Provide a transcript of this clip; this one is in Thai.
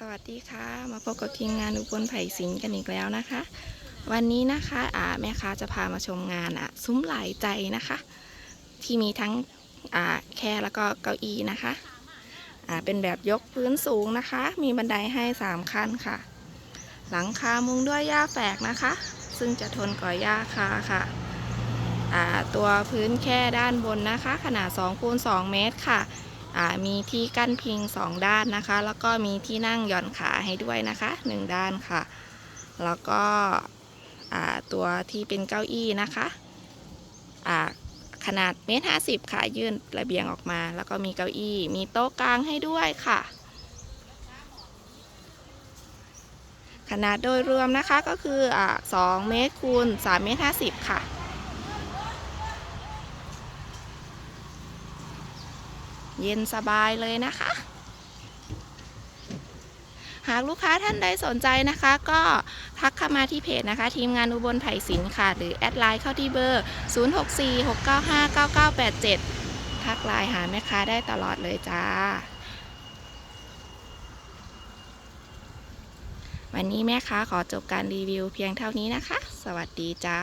สวัสดีค่ะ มาพบกับทีมงานอุบลไผ่สินกันอีกแล้วนะคะ วันนี้นะคะอ่าแม่ค้าจะพามาชมงานอะซุ้มหลายใจนะคะ ที่มีทั้งอ่าแค่แล้วก็เก้าอี้นะคะอ่าเป็นแบบยกพื้นสูงนะคะ มีบันไดให้ 3 ขั้นค่ะ หลังคามุงด้วยหญ้าแฝกนะคะ ซึ่งจะทนก่อหญ้าคาค่ะอ่าตัวพื้นแค่ด้านบนนะคะ ขนาด2คูณ2เมตรค่ะ มีที่กั้นพิงสองด้านนะคะ แล้วก็มีที่นั่งหย่อนขาให้ด้วยนะคะหนึ่งด้านค่ะ แล้วก็ตัวที่เป็นเก้าอี้นะคะขนาดเมตรห้าสิบค่ะยื่นระเบียงออกมา แล้วก็มีเก้าอี้ มีโต๊ะกลางให้ด้วยค่ะ ขนาดโดยรวมนะคะก็คืออ่าสองเมตรคูณสามเมตรห้าสิบค่ะ เย็นสบายเลยนะคะ หากลูกค้าท่านใดสนใจนะคะ ก็ทักเข้ามาที่เพจนะคะ ทีมงานอุบลไผ่สินค่ะ หรือแอดไลน์เข้าที่เบอร์ 0646959987 ทักไลน์หาแม่ค้าได้ตลอดเลยจ้า วันนี้แม่ค้าขอจบการรีวิวเพียงเท่านี้นะคะ สวัสดีจ้า